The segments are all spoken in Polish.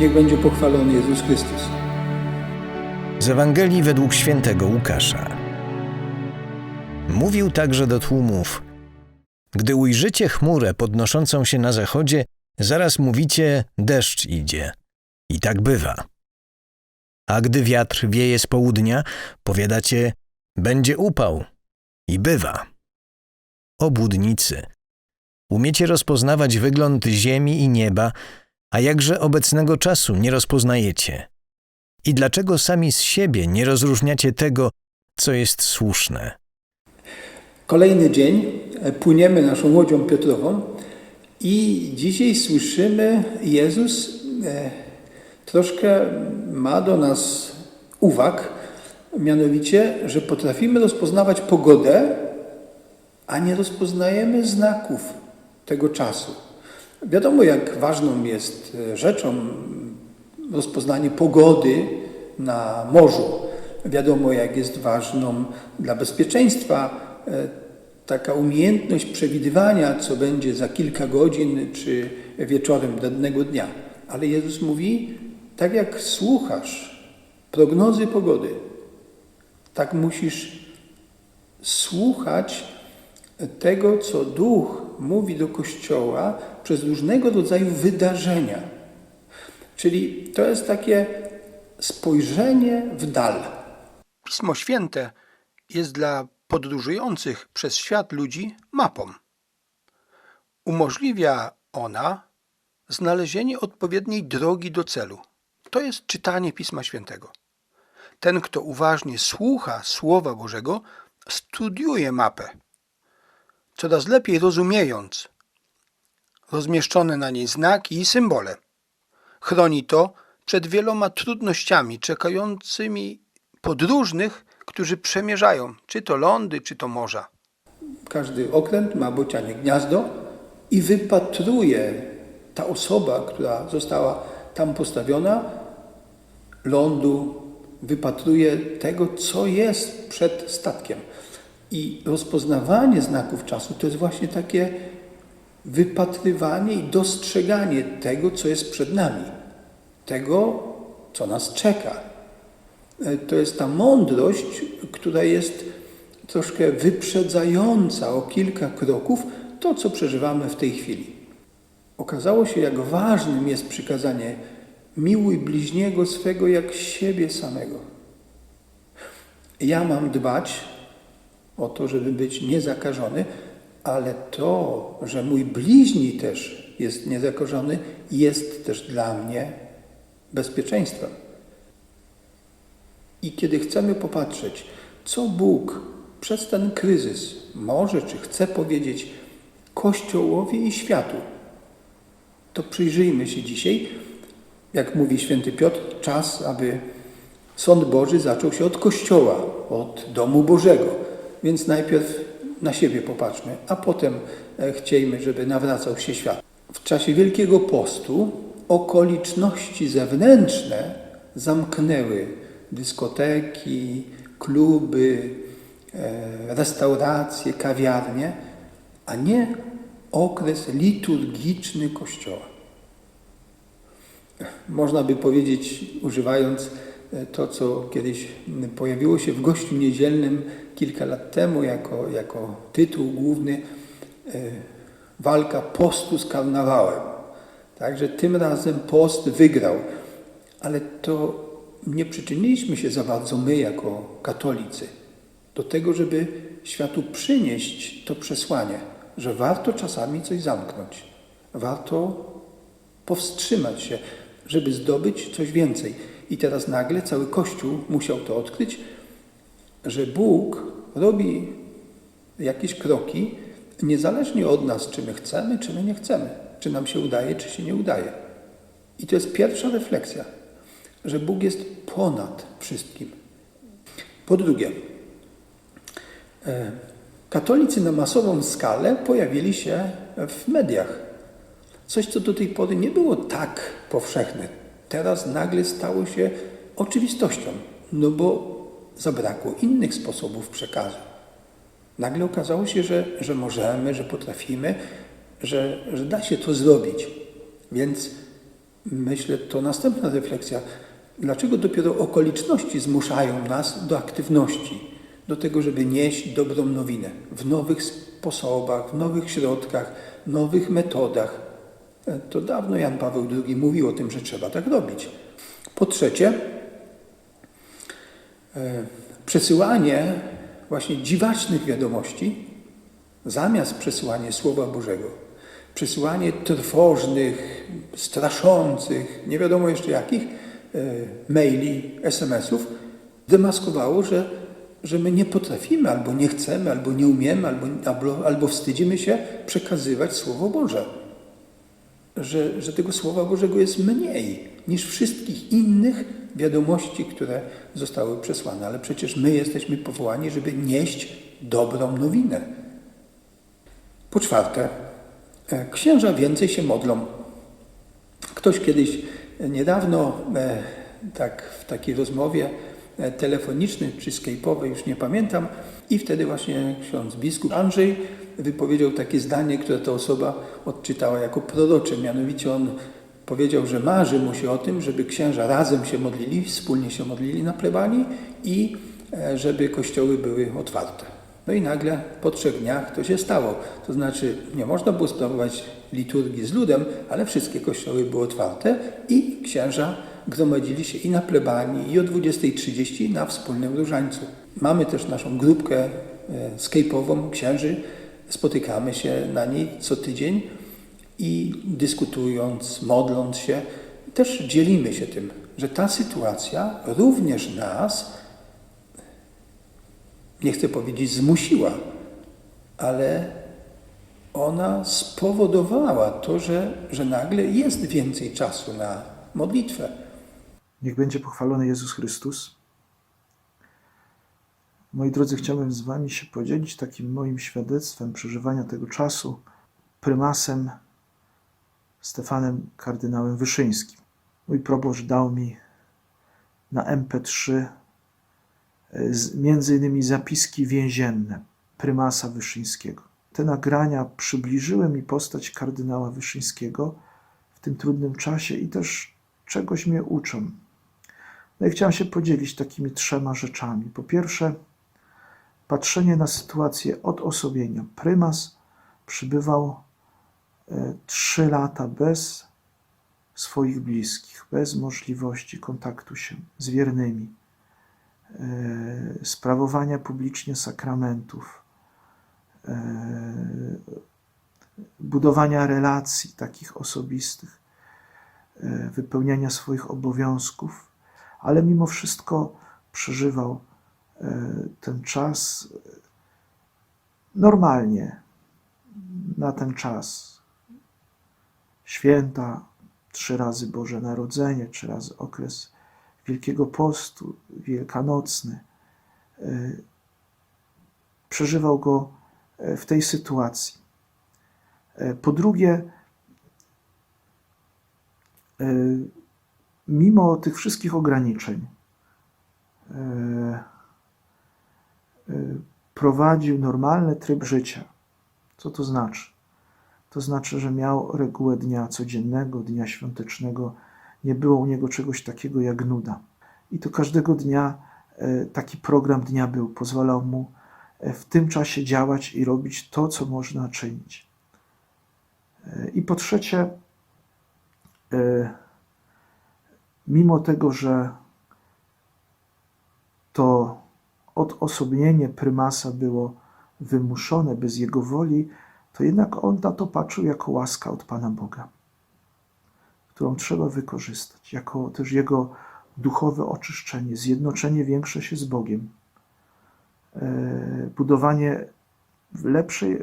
Niech będzie pochwalony Jezus Chrystus. Z Ewangelii według świętego Łukasza. Mówił także do tłumów: Gdy ujrzycie chmurę podnoszącą się na zachodzie, zaraz mówicie: deszcz idzie. I tak bywa. A gdy wiatr wieje z południa, powiadacie: będzie upał. I bywa. Obłudnicy. Umiecie rozpoznawać wygląd ziemi i nieba, a jakże obecnego czasu nie rozpoznajecie? I dlaczego sami z siebie nie rozróżniacie tego, co jest słuszne? Kolejny dzień, e, płyniemy naszą łodzią Piotrową i dzisiaj słyszymy, Jezus e, troszkę ma do nas uwag, mianowicie, że potrafimy rozpoznawać pogodę, a nie rozpoznajemy znaków tego czasu. Wiadomo, jak ważną jest e, rzeczą rozpoznanie pogody na morzu. Wiadomo, jak jest ważną dla bezpieczeństwa e, taka umiejętność przewidywania, co będzie za kilka godzin czy wieczorem danego dnia. Ale Jezus mówi, tak jak słuchasz prognozy pogody, tak musisz słuchać tego, co Duch mówi do Kościoła przez różnego rodzaju wydarzenia. Czyli to jest takie spojrzenie w dal. Pismo Święte jest dla podróżujących przez świat ludzi mapą. Umożliwia ona znalezienie odpowiedniej drogi do celu. To jest czytanie Pisma Świętego. Ten, kto uważnie słucha Słowa Bożego, studiuje mapę, coraz lepiej rozumiejąc rozmieszczone na niej znaki i symbole. Chroni to przed wieloma trudnościami czekającymi podróżnych, którzy przemierzają czy to lądy, czy to morza. Każdy okręt ma bocianie gniazdo i wypatruje ta osoba, która została tam postawiona, lądu, wypatruje tego, co jest przed statkiem. I rozpoznawanie znaków czasu to jest właśnie takie wypatrywanie i dostrzeganie tego, co jest przed nami, tego, co nas czeka. E, To jest ta mądrość, która jest troszkę wyprzedzająca o kilka kroków to, co przeżywamy w tej chwili. Okazało się, jak ważnym jest przykazanie miłuj bliźniego swego jak siebie samego. Ja mam dbać o to, żeby być niezakażony, ale to, że mój bliźni też jest niezakażony, jest też dla mnie bezpieczeństwem. I kiedy chcemy popatrzeć, co Bóg przez ten kryzys może czy chce powiedzieć Kościołowi i światu, to przyjrzyjmy się dzisiaj, jak mówi święty Piotr, czas, aby sąd Boży zaczął się od Kościoła, od domu Bożego. Więc najpierw na siebie popatrzmy, a potem e, chciejmy, żeby nawracał się świat. W czasie Wielkiego Postu okoliczności zewnętrzne zamknęły dyskoteki, kluby, e, restauracje, kawiarnie, a nie okres liturgiczny Kościoła. Można by powiedzieć, używając e, to, co kiedyś pojawiło się w gościu niedzielnym kilka lat temu jako, jako tytuł główny, e, walka postu z karnawałem. Także tym razem post wygrał, ale to nie przyczyniliśmy się za bardzo my jako katolicy do tego, żeby światu przynieść to przesłanie, że warto czasami coś zamknąć, warto powstrzymać się, żeby zdobyć coś więcej. I teraz nagle cały Kościół musiał to odkryć, że Bóg robi jakieś kroki, niezależnie od nas, czy my chcemy, czy my nie chcemy, czy nam się udaje, czy się nie udaje. I to jest pierwsza refleksja, że Bóg jest ponad wszystkim. Po drugie, e, katolicy na masową skalę pojawili się w mediach. Coś, co do tej pory nie było tak powszechne. Teraz nagle stało się oczywistością, no bo zabrakło innych sposobów przekazu. Nagle okazało się, że, że możemy, że potrafimy, że, że da się to zrobić. Więc myślę, to następna refleksja. Dlaczego dopiero okoliczności zmuszają nas do aktywności, do tego, żeby nieść dobrą nowinę w nowych sposobach, w nowych środkach, nowych metodach? E, To dawno Jan Paweł II mówił o tym, że trzeba tak robić. Po trzecie, przesyłanie właśnie dziwacznych wiadomości zamiast przesyłania Słowa Bożego, przesyłanie trwożnych, straszących, nie wiadomo jeszcze jakich, e, maili, SMS-ów, demaskowało, że, że my nie potrafimy, albo nie chcemy, albo nie umiemy, albo, albo, albo wstydzimy się przekazywać Słowo Boże. Że, że tego Słowa Bożego jest mniej niż wszystkich innych wiadomości, które zostały przesłane. Ale przecież my jesteśmy powołani, żeby nieść dobrą nowinę. Po czwarte, e, księża więcej się modlą. Ktoś kiedyś e, niedawno, e, tak w takiej rozmowie telefonicznej czy skype'owej, już nie pamiętam, i wtedy właśnie ksiądz biskup Andrzej wypowiedział takie zdanie, które ta osoba odczytała jako prorocze. Mianowicie on powiedział, że marzy mu się o tym, żeby księża razem się modlili, wspólnie się modlili na plebanii i e, żeby kościoły były otwarte. No i nagle po trzech dniach to się stało. To znaczy nie można było sprawować liturgii z ludem, ale wszystkie kościoły były otwarte i księża gromadzili się i na plebanii, i o 20.30 na wspólnym różańcu. Mamy też naszą grupkę e, skype'ową księży. Spotykamy się na niej co tydzień i dyskutując, modląc się, też dzielimy się tym, że ta sytuacja również nas nie chcę powiedzieć zmusiła, ale ona spowodowała to, że, że nagle jest więcej czasu na modlitwę. Niech będzie pochwalony Jezus Chrystus. Moi drodzy, chciałbym z Wami się podzielić takim moim świadectwem przeżywania tego czasu prymasem Stefanem kardynałem Wyszyńskim. Mój proboszcz dał mi na MP3 e, między innymi zapiski więzienne prymasa Wyszyńskiego. Te nagrania przybliżyły mi postać kardynała Wyszyńskiego w tym trudnym czasie i też czegoś mnie uczą. No i chciałem się podzielić takimi trzema rzeczami. Po pierwsze, patrzenie na sytuację odosobienia. Prymas przybywał trzy lata bez swoich bliskich, bez możliwości kontaktu się z wiernymi, e, sprawowania publicznie sakramentów, e, budowania relacji takich osobistych, e, wypełniania swoich obowiązków, ale mimo wszystko przeżywał ten czas normalnie, na ten czas. Święta, trzy razy Boże Narodzenie, trzy razy okres Wielkiego Postu, Wielkanocny. E, Przeżywał go e, w tej sytuacji. E, Po drugie, mimo tych wszystkich ograniczeń, prowadził normalny tryb życia. Co to znaczy? To znaczy, że miał regułę dnia codziennego, dnia świątecznego. Nie było u niego czegoś takiego jak nuda. I to każdego dnia e, taki program dnia był. Pozwalał mu e, w tym czasie działać i robić to, co można czynić. E, I po trzecie, mimo tego, że to odosobnienie prymasa było wymuszone bez jego woli, to jednak on na to patrzył jako łaska od Pana Boga, którą trzeba wykorzystać, jako też jego duchowe oczyszczenie, zjednoczenie większe się z Bogiem, e, budowanie lepszej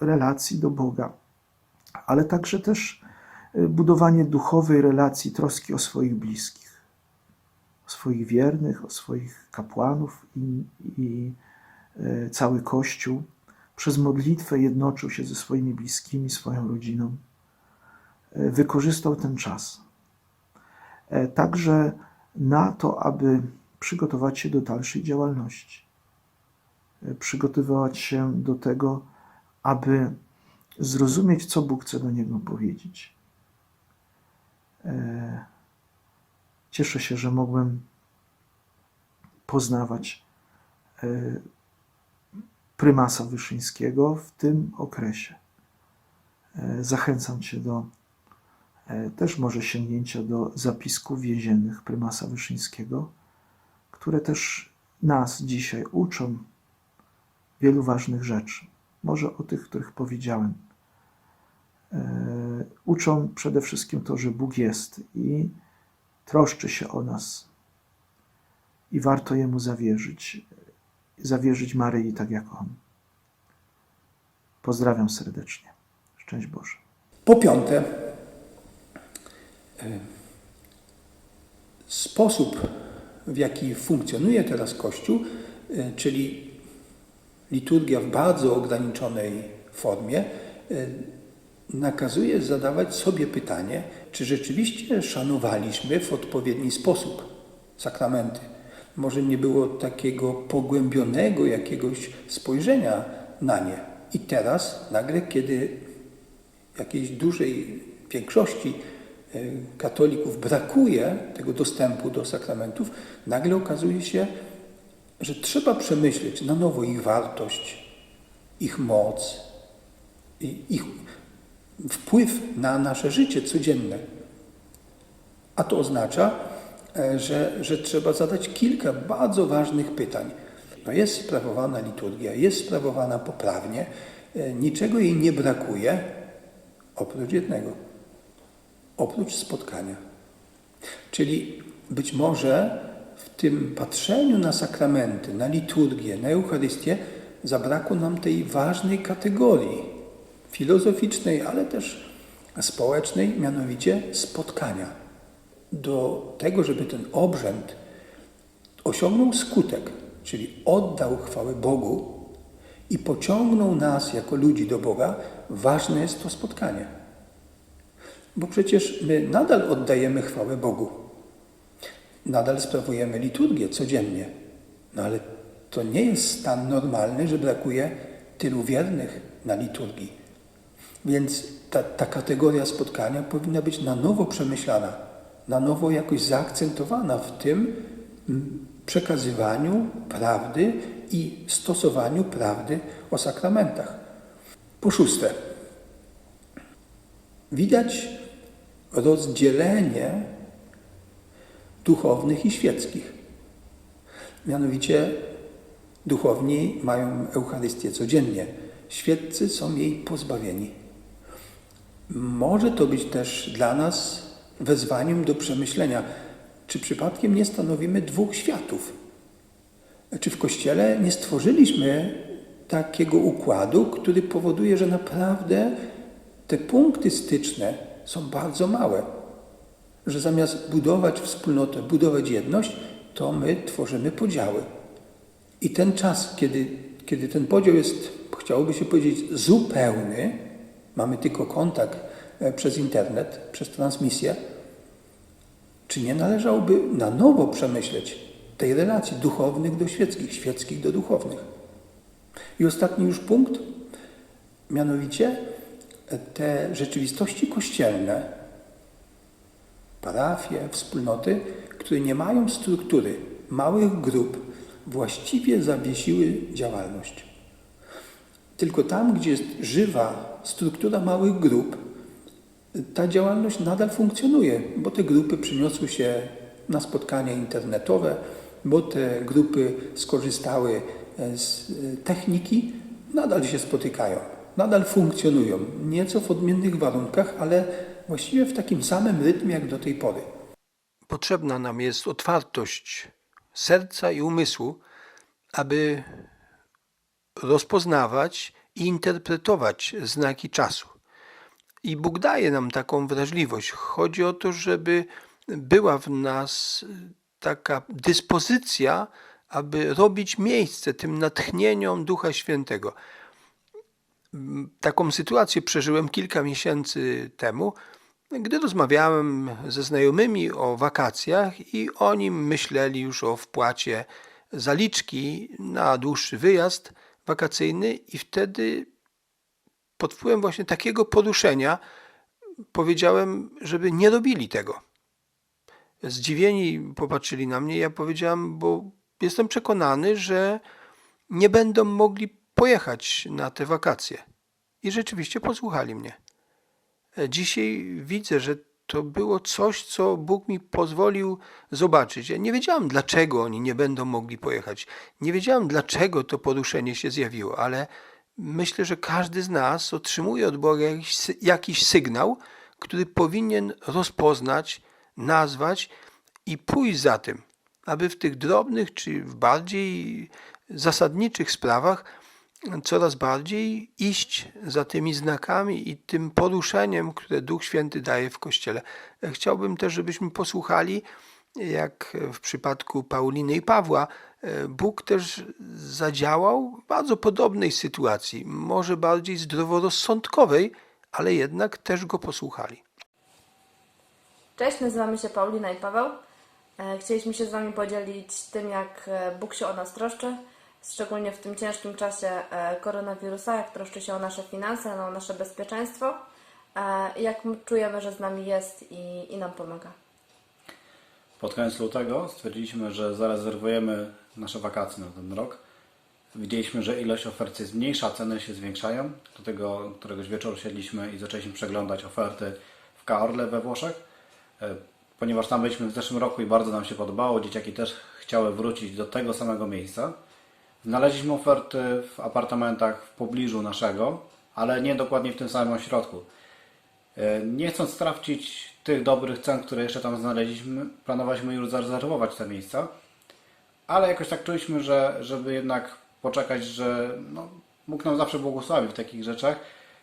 relacji do Boga, ale także też e, budowanie duchowej relacji, troski o swoich bliskich, o swoich wiernych, o swoich kapłanów i, i e, cały Kościół. Przez modlitwę jednoczył się ze swoimi bliskimi, swoją rodziną. E, Wykorzystał ten czas. E, Także na to, aby przygotować się do dalszej działalności. E, Przygotowywać się do tego, aby zrozumieć, co Bóg chce do niego powiedzieć. Cieszę się, że mogłem poznawać prymasa Wyszyńskiego w tym okresie. E, Zachęcam Cię do e, też może sięgnięcia do zapisków więziennych prymasa Wyszyńskiego, które też nas dzisiaj uczą wielu ważnych rzeczy. Może o tych, których powiedziałem. E, Uczą przede wszystkim to, że Bóg jest i troszczy się o nas. I warto Jemu zawierzyć. Zawierzyć Maryi tak jak On. Pozdrawiam serdecznie. Szczęść Boże. Po piąte, e, sposób, w jaki funkcjonuje teraz Kościół, e, czyli liturgia w bardzo ograniczonej formie, e, nakazuje zadawać sobie pytanie, czy rzeczywiście szanowaliśmy w odpowiedni sposób sakramenty. Może nie było takiego pogłębionego jakiegoś spojrzenia na nie. I teraz, nagle, kiedy jakiejś dużej większości e, katolików brakuje tego dostępu do sakramentów, nagle okazuje się, że trzeba przemyśleć na nowo ich wartość, ich moc, ich wpływ na nasze życie codzienne. A to oznacza, że, że trzeba zadać kilka bardzo ważnych pytań. No jest sprawowana liturgia, jest sprawowana poprawnie, e, niczego jej nie brakuje, oprócz jednego oprócz spotkania. Czyli być może w tym patrzeniu na sakramenty, na liturgię, na Eucharystię zabrakło nam tej ważnej kategorii filozoficznej, ale też społecznej, mianowicie spotkania. Do tego, żeby ten obrzęd osiągnął skutek, czyli oddał chwałę Bogu i pociągnął nas jako ludzi do Boga, ważne jest to spotkanie. Bo przecież my nadal oddajemy chwałę Bogu. Nadal sprawujemy liturgię codziennie. No ale to nie jest stan normalny, że brakuje tylu wiernych na liturgii. Więc ta, ta kategoria spotkania powinna być na nowo przemyślana, na nowo jakoś zaakcentowana w tym przekazywaniu prawdy i stosowaniu prawdy o sakramentach. Po szóste, widać rozdzielenie duchownych i świeckich. Mianowicie duchowni mają Eucharystię codziennie, świeccy są jej pozbawieni. Może to być też dla nas wezwaniem do przemyślenia, czy przypadkiem nie stanowimy dwóch światów. Czy w Kościele nie stworzyliśmy takiego układu, który powoduje, że naprawdę te punkty styczne są bardzo małe. Że zamiast budować wspólnotę, budować jedność, to my tworzymy podziały. I ten czas, kiedy, kiedy ten podział jest, chciałoby się powiedzieć, zupełny, mamy tylko kontakt przez internet, przez transmisję, czy nie należałoby na nowo przemyśleć tej relacji duchownych do świeckich, świeckich do duchownych? I ostatni już punkt, mianowicie te rzeczywistości kościelne, parafie, wspólnoty, które nie mają struktury małych grup, właściwie zawiesiły działalność. Tylko tam, gdzie jest żywa struktura małych grup, ta działalność nadal funkcjonuje, bo te grupy przyniosły się na spotkania internetowe, bo te grupy skorzystały z techniki, nadal się spotykają, nadal funkcjonują. Nieco w odmiennych warunkach, ale właściwie w takim samym rytmie jak do tej pory. Potrzebna nam jest otwartość serca i umysłu, aby rozpoznawać i interpretować znaki czasu. I Bóg daje nam taką wrażliwość. Chodzi o to, żeby była w nas taka dyspozycja, aby robić miejsce tym natchnieniom Ducha Świętego. Taką sytuację przeżyłem kilka miesięcy temu, gdy rozmawiałem ze znajomymi o wakacjach i oni myśleli już o wpłacie zaliczki na dłuższy wyjazd wakacyjny i wtedy pod wpływem właśnie takiego poruszenia powiedziałem, żeby nie robili tego. Zdziwieni popatrzyli na mnie. Ja powiedziałem, bo jestem przekonany, że nie będą mogli pojechać na te wakacje. I rzeczywiście posłuchali mnie. Dzisiaj widzę, że to było coś, co Bóg mi pozwolił zobaczyć. Ja nie wiedziałem, dlaczego oni nie będą mogli pojechać. Nie wiedziałem, dlaczego to poruszenie się zjawiło, ale myślę, że każdy z nas otrzymuje od Boga jakiś, jakiś sygnał, który powinien rozpoznać, nazwać i pójść za tym, aby w tych drobnych czy w bardziej zasadniczych sprawach coraz bardziej iść za tymi znakami i tym poruszeniem, które Duch Święty daje w Kościele. Chciałbym też, żebyśmy posłuchali, jak w przypadku Pauliny i Pawła, Bóg też zadziałał w bardzo podobnej sytuacji, może bardziej zdroworozsądkowej, ale jednak też go posłuchali. Cześć, nazywamy się Paulina i Paweł. E, Chcieliśmy się z Wami podzielić tym, jak e, Bóg się o nas troszczy, szczególnie w tym ciężkim czasie e, koronawirusa, jak troszczy się o nasze finanse, o nasze bezpieczeństwo e, i jak my czujemy, że z nami jest i, i nam pomaga. Pod koniec lutego stwierdziliśmy, że zarezerwujemy nasze wakacje na ten rok. Widzieliśmy, że ilość ofert jest mniejsza, ceny się zwiększają. Dlatego któregoś wieczoru siedliśmy i zaczęliśmy przeglądać oferty w Caorle we Włoszech. E, Ponieważ tam byliśmy w zeszłym roku i bardzo nam się podobało, dzieciaki też chciały wrócić do tego samego miejsca. Znaleźliśmy oferty w apartamentach w pobliżu naszego, ale nie dokładnie w tym samym ośrodku. E, Nie chcąc sprawdzić tych dobrych cen, które jeszcze tam znaleźliśmy, planowaliśmy już zarezerwować te miejsca, ale jakoś tak czuliśmy, że żeby jednak poczekać, że no, Bóg nam zawsze błogosławi w takich rzeczach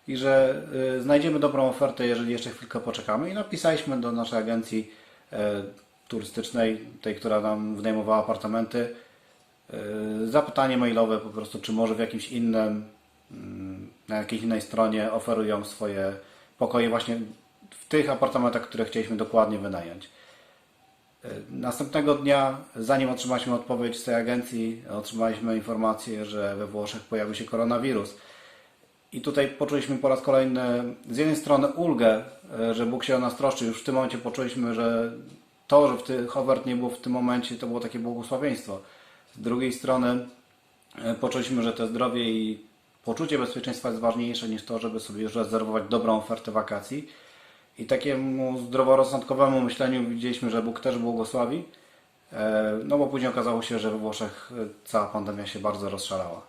i że y, znajdziemy dobrą ofertę, jeżeli jeszcze chwilkę poczekamy. I napisaliśmy do naszej agencji e, turystycznej, tej, która nam wynajmowała apartamenty, y, zapytanie mailowe po prostu, czy może w jakimś innym, mm, na jakiejś innej stronie oferują swoje pokoje właśnie w tych apartamentach, które chcieliśmy dokładnie wynająć. Y, Następnego dnia, zanim otrzymaliśmy odpowiedź z tej agencji, otrzymaliśmy informację, że we Włoszech pojawił się koronawirus. I tutaj poczuliśmy po raz kolejny z jednej strony ulgę, y, że Bóg się o nas troszczy. Już w tym momencie poczuliśmy, że to, że w tych ofert nie było w tym momencie, to było takie błogosławieństwo. Z drugiej strony e, poczuliśmy, że to zdrowie i poczucie bezpieczeństwa jest ważniejsze niż to, żeby sobie już rezerwować dobrą ofertę wakacji. I takiemu zdroworozsądkowemu myśleniu widzieliśmy, że Bóg też błogosławi. E, No bo później okazało się, że we Włoszech cała pandemia się bardzo rozszalała.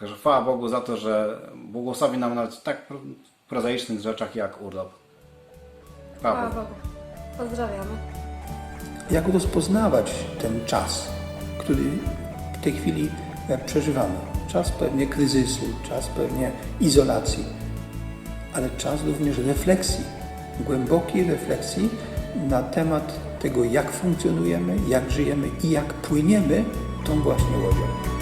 Także chwała Bogu za to, że błogosławi nam nawet w tak pro- prozaicznych rzeczach jak urlop. Chwała Chwała Bogu. Bogu. Pozdrawiamy. Jak rozpoznawać ten czas, który w tej chwili e, przeżywamy? Czas pewnie kryzysu, czas pewnie izolacji, ale czas również refleksji, głębokiej refleksji na temat tego, jak funkcjonujemy, jak żyjemy i jak płyniemy tą właśnie łodzią.